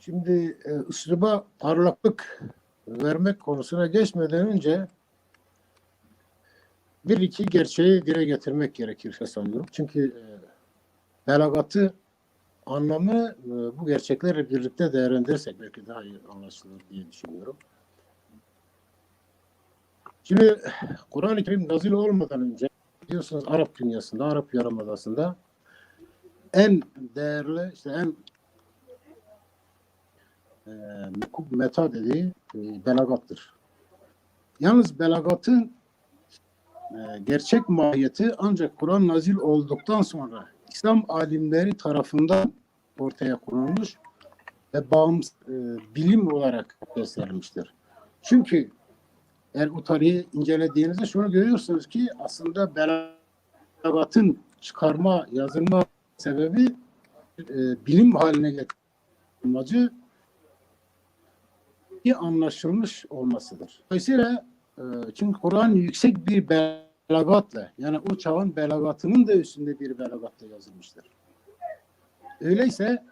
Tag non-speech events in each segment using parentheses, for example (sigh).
Şimdi e, üsluba parlaklık vermek konusuna geçmeden önce bir iki gerçeği dile getirmek gerekir sanıyorum. Çünkü e, belagatı anlamı e, bu gerçeklerle birlikte değerlendirirsek belki daha iyi anlaşılır diye düşünüyorum. Şimdi Kur'an-ı Kerim nazil olmadan önce biliyorsunuz Arap dünyasında, Arap Yarımadası'nda en değerli, işte en e, mekub meta dediği e, belagattır. Yalnız belagatın e, gerçek mahiyeti ancak Kur'an nazil olduktan sonra İslam alimleri tarafından ortaya konulmuş ve bağımsız e, bilim olarak gösterilmiştir. Çünkü eğer bu tarihi incelediğinizde şunu görüyorsunuz ki aslında belagatın çıkarma, yazılma sebebi e, bilim haline getirmacı iyi anlaşılmış olmasıdır. Dolayısıyla e, çünkü Kur'an yüksek bir belagatla yani o çağın belagatının da üstünde bir belagatla yazılmıştır. Öyleyse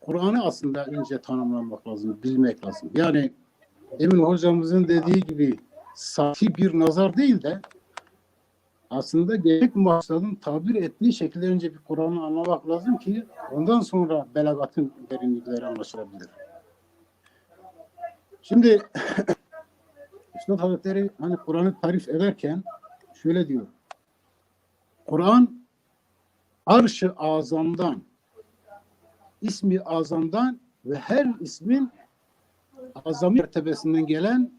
Kur'an'ı aslında önce tanımlamak lazım, bilmek lazım. Yani Emin hocamızın dediği gibi sahi bir nazar değil de aslında gerek maksadın tabir ettiği şekilde önce bir Kur'an'ı anlamak lazım ki ondan sonra belagatın derinlikleri anlaşılabilir. Şimdi (laughs) Üstad Hazretleri hani Kur'an'ı tarif ederken şöyle diyor. Kur'an arş-ı azamdan ismi azamdan ve her ismin azami mertebesinden gelen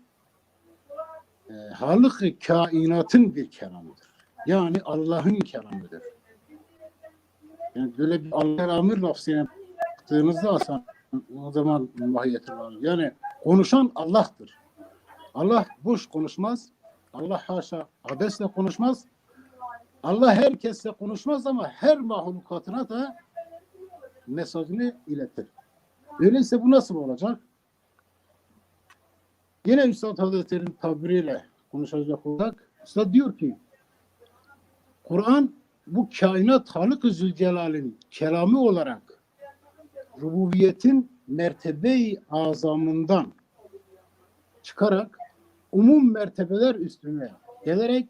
e, halık kainatın bir kelamıdır. Yani Allah'ın kelamıdır. Yani böyle bir Allah kelamı lafzine baktığınızda aslında o zaman mahiyeti var. Yani konuşan Allah'tır. Allah boş konuşmaz. Allah haşa abesle konuşmaz. Allah herkesle konuşmaz ama her mahlukatına da mesajını iletir. Öyleyse bu nasıl olacak? Yine Üstad Hazretleri'nin tabiriyle konuşacak olsak, Üstad diyor ki, Kur'an bu kainat Halık-ı Zülcelal'in kelamı olarak rububiyetin mertebe-i azamından çıkarak umum mertebeler üstüne gelerek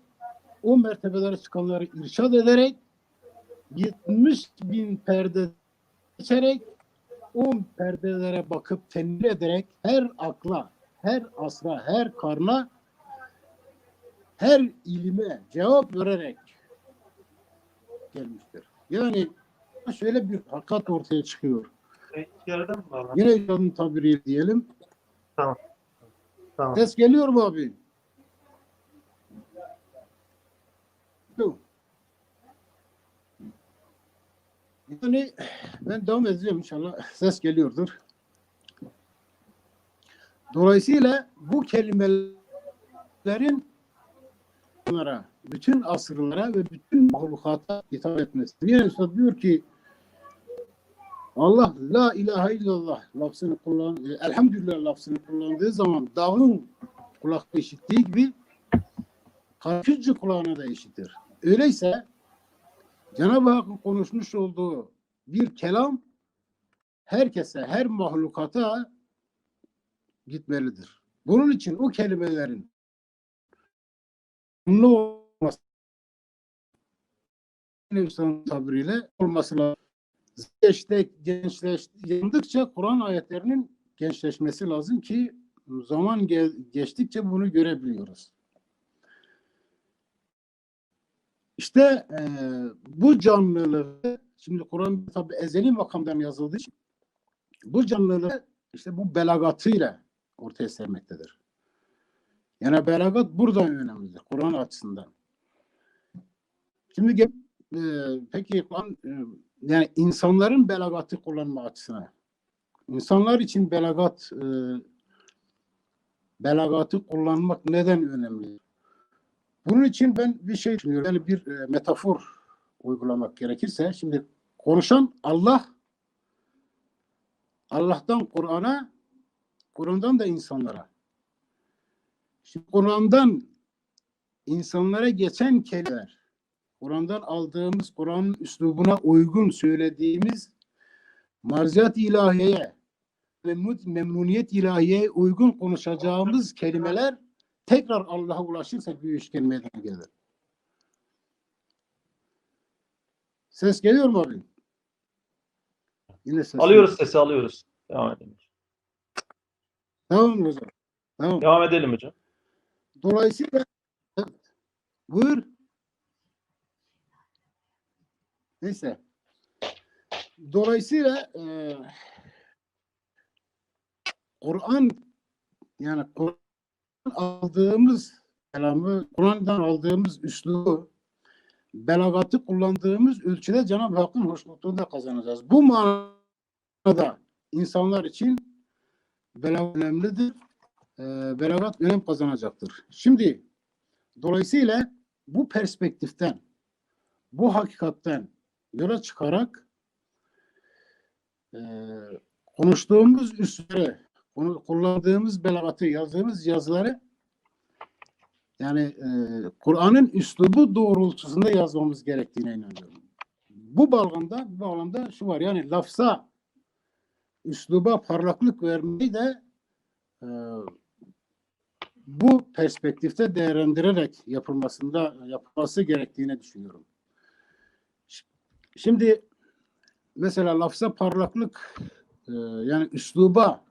o mertebelere çıkanları irşad ederek 70 bin perde geçerek o perdelere bakıp temir ederek her akla, her asra, her karna, her ilime cevap vererek gelmiştir. Yani şöyle bir hakikat ortaya çıkıyor. Yine üstadın tabiri diyelim. Tamam. Tamam. Ses geliyor mu abi? Yani ben devam edeceğim inşallah. Ses geliyordur. Dolayısıyla bu kelimelerin bunlara, bütün asırlara ve bütün mahlukata hitap etmesi. Yani Üstad diyor ki Allah la ilahe illallah lafzını kullan, e, elhamdülillah lafzını kullandığı zaman dağın kulakta işittiği gibi kalpüzcü kulağına da işitir. Öyleyse Cenab-ı Hakk'ın konuşmuş olduğu bir kelam herkese, her mahlukata gitmelidir. Bunun için o kelimelerin ne olması tabiriyle olması lazım. Gençte, gençleştikçe Kur'an ayetlerinin gençleşmesi lazım ki zaman gel- geçtikçe bunu görebiliyoruz. İşte e, bu canlılığı şimdi Kur'an tabi ezeli makamdan yazıldığı için bu canlılığı işte bu belagatıyla ortaya sermektedir. Yani belagat buradan önemlidir Kur'an açısından. Şimdi e, peki yani insanların belagatı kullanma açısına insanlar için belagat e, belagatı kullanmak neden önemli? Bunun için ben bir şey düşünüyorum. Yani bir e, metafor uygulamak gerekirse şimdi konuşan Allah Allah'tan Kur'an'a Kur'an'dan da insanlara. Şimdi Kur'an'dan insanlara geçen kelimeler Kur'an'dan aldığımız Kur'an'ın üslubuna uygun söylediğimiz marziyat ilahiyeye ve mut- memnuniyet ilahiyeye uygun konuşacağımız kelimeler tekrar Allah'a ulaşırsa bir üçgen meydana gelir. Ses geliyor mu abi? Yine ses. Alıyoruz sesi alıyoruz. Devam edelim. Tamam mı hocam. Tamam. Devam edelim hocam. Dolayısıyla buyur. Neyse. Dolayısıyla e, Kur'an yani Kur'an aldığımız kelamı, Kur'an'dan aldığımız üslubu belagatı kullandığımız ölçüde Cenab-ı Hakk'ın hoşnutluğunu da kazanacağız. Bu manada insanlar için belagat önemlidir e, beragat önem kazanacaktır. Şimdi dolayısıyla bu perspektiften, bu hakikatten yola çıkarak e, konuştuğumuz üsleri, kullandığımız belagatı, yazdığımız yazıları yani e, Kur'an'ın üslubu doğrultusunda yazmamız gerektiğine inanıyorum. Bu bağlamda, bu bağlamda şu var yani lafza, üsluba parlaklık vermeyi de e, bu perspektifte değerlendirerek yapılmasında yapılması gerektiğini düşünüyorum. Şimdi mesela lafza parlaklık e, yani üsluba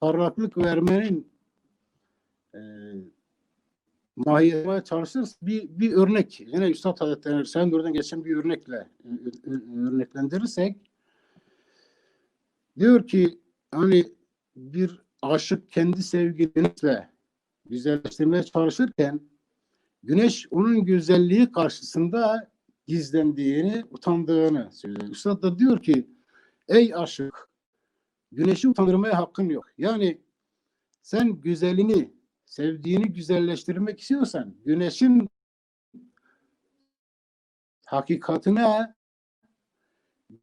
parlaklık vermenin e, mahiyetine çalışırız. Bir, bir örnek yine Üstad Hazretleri Sen Nur'dan geçen bir örnekle örneklendirirsek diyor ki hani bir aşık kendi sevgilisine güzelleştirmeye çalışırken güneş onun güzelliği karşısında gizlendiğini, utandığını söylüyor. Üstad da diyor ki ey aşık güneşi utandırmaya hakkın yok. Yani sen güzelini, sevdiğini güzelleştirmek istiyorsan güneşin hakikatine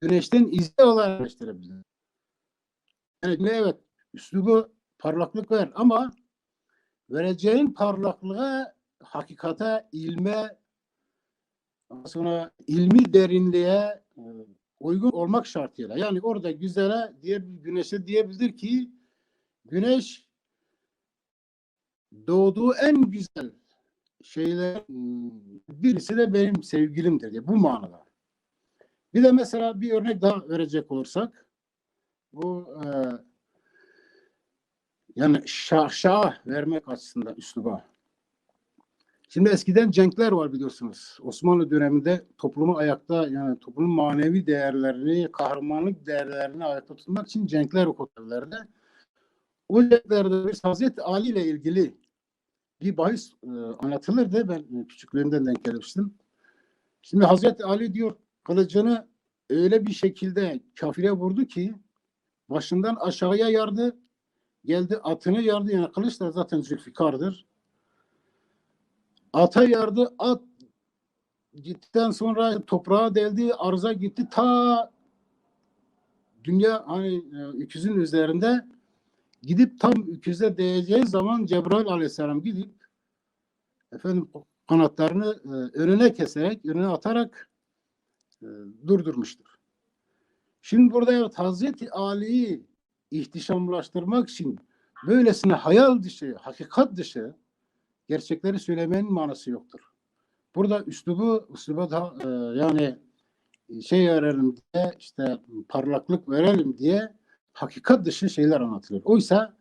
güneşten izle olarak gösterebilirsin. Yani evet üslubu parlaklık ver ama vereceğin parlaklığa hakikate, ilme sonra ilmi derinliğe e, uygun olmak şartıyla. Yani orada güzele bir güneşe diyebilir ki güneş doğduğu en güzel şeyler hmm, birisi de benim sevgilimdir diye bu manada. Bir de mesela bir örnek daha verecek olursak bu e, yani şah, şah vermek açısından üsluba. Şimdi eskiden cenkler var biliyorsunuz. Osmanlı döneminde toplumu ayakta yani toplumun manevi değerlerini, kahramanlık değerlerini ayakta tutmak için cenkler okuturlardı. O cenklerde bir Hazreti Ali ile ilgili bir bahis e, anlatılırdı. Ben e, küçüklüğümden denk gelmiştim. Şimdi Hazreti Ali diyor kılıcını öyle bir şekilde kafire vurdu ki başından aşağıya yardı geldi atını yardı yani kılıç da zaten zülfikardır. Ata yardı at gittikten sonra toprağa deldi arıza gitti ta dünya hani e, öküzün üzerinde gidip tam öküze değeceği zaman Cebrail aleyhisselam gidip efendim kanatlarını e, önüne keserek önüne atarak e, durdurmuştur. Şimdi burada evet Hazreti Ali'yi ihtişamlaştırmak için böylesine hayal dışı, hakikat dışı gerçekleri söylemenin manası yoktur. Burada üslubu, üsluba da e, yani şey verelim diye işte parlaklık verelim diye hakikat dışı şeyler anlatılır. Oysa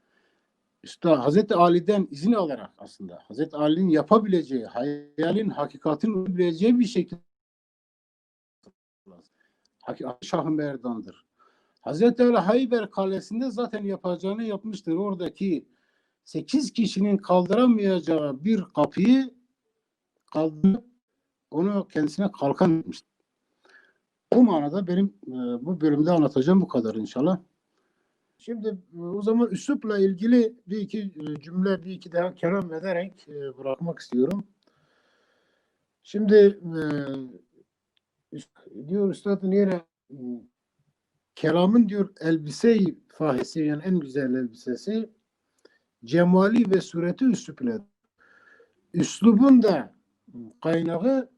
işte Hazreti Ali'den izin alarak aslında Hazreti Ali'nin yapabileceği, hayalin hakikatin olabileceği bir şekilde Şah-ı Merdan'dır. Hazreti Ali Hayber Kalesi'nde zaten yapacağını yapmıştır. Oradaki 8 kişinin kaldıramayacağı bir kapıyı kaldırıp onu kendisine kalkan etmiştir. Bu manada benim e, bu bölümde anlatacağım bu kadar inşallah. Şimdi e, o zaman üslupla ilgili bir iki e, cümle, bir iki daha kelam ederek bırakmak istiyorum. Şimdi diyor üstadın yine e, kelamın diyor elbise-i fahisi yani en güzel elbisesi cemali ve sureti üslup ile. Üslubun da kaynağı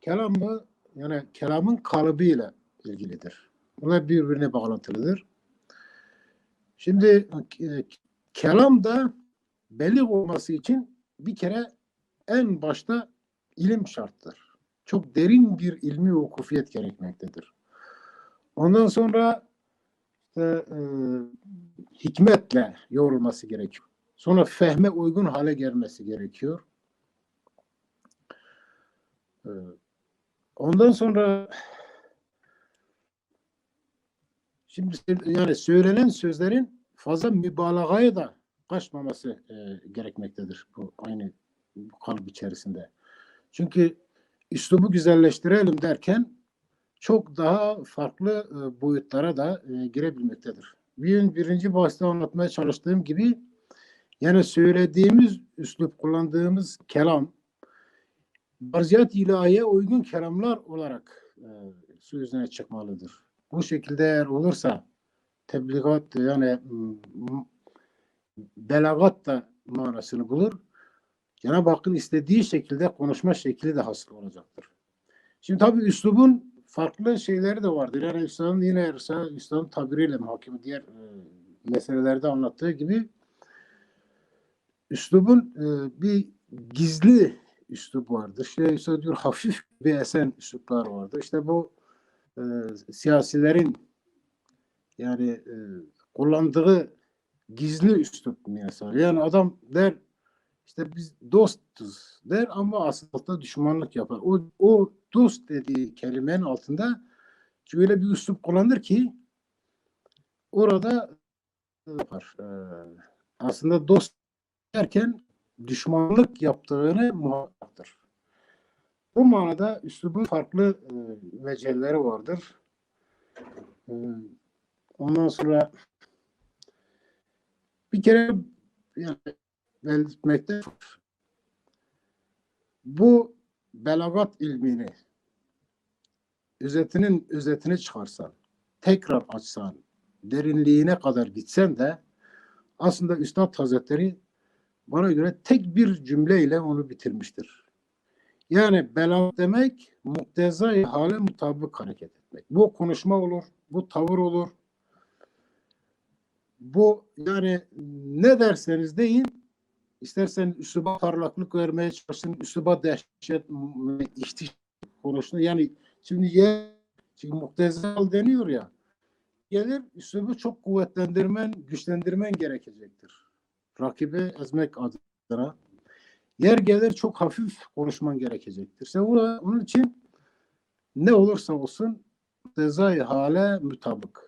kelamı yani kelamın kalıbıyla ilgilidir. Bunlar birbirine bağlantılıdır. Şimdi e, kelam da belli olması için bir kere en başta ilim şarttır. Çok derin bir ilmi vukufiyet gerekmektedir. Ondan sonra e, hikmetle yoğrulması gerekiyor. Sonra fehme uygun hale gelmesi gerekiyor. E, ondan sonra şimdi yani söylenen sözlerin fazla mübalağaya da kaçmaması e, gerekmektedir bu aynı kalıp içerisinde. Çünkü üslubu güzelleştirelim derken çok daha farklı boyutlara da girebilmektedir. Bir, birinci bahste anlatmaya çalıştığım gibi yani söylediğimiz üslup kullandığımız kelam marziyat ilahiye uygun kelamlar olarak e, su yüzüne çıkmalıdır. Bu şekilde eğer olursa tebligat yani belagat da manasını bulur. Cenab-ı Hakk'ın istediği şekilde konuşma şekli de hasıl olacaktır. Şimdi tabii üslubun farklı şeyleri de vardır. Yani Üstad'ın yine Üstad'ın tabiriyle muhakeme diğer e, meselelerde anlattığı gibi üslubun e, bir gizli üslup vardır. İşte Üstad diyor hafif bir esen üsluplar vardır. İşte bu e, siyasilerin yani e, kullandığı gizli üslup mesela. Yani adam der işte biz dostuz der ama aslında düşmanlık yapar. O, o dost dediği kelimenin altında öyle bir üslup kullanır ki orada yapar. Ee, aslında dost derken düşmanlık yaptığını muhakkaktır. Bu manada üslubun farklı e, veceleri vardır. E, ondan sonra bir kere yani belirtmekte bu belagat ilmini özetinin özetini çıkarsan, tekrar açsan, derinliğine kadar gitsen de aslında Üstad Hazretleri bana göre tek bir cümleyle onu bitirmiştir. Yani belagat demek muktezai hale mutabık hareket etmek. Bu konuşma olur, bu tavır olur. Bu yani ne derseniz deyin İstersen üsluba parlaklık vermeye çalışsın, üsluba dehşet, ihtiş konuşsun. Yani şimdi ye, şimdi muktezal deniyor ya, gelir üslubu çok kuvvetlendirmen, güçlendirmen gerekecektir. Rakibi ezmek adına. Yer gelir çok hafif konuşman gerekecektir. Sen ona, onun için ne olursa olsun muktezai hale mutabık.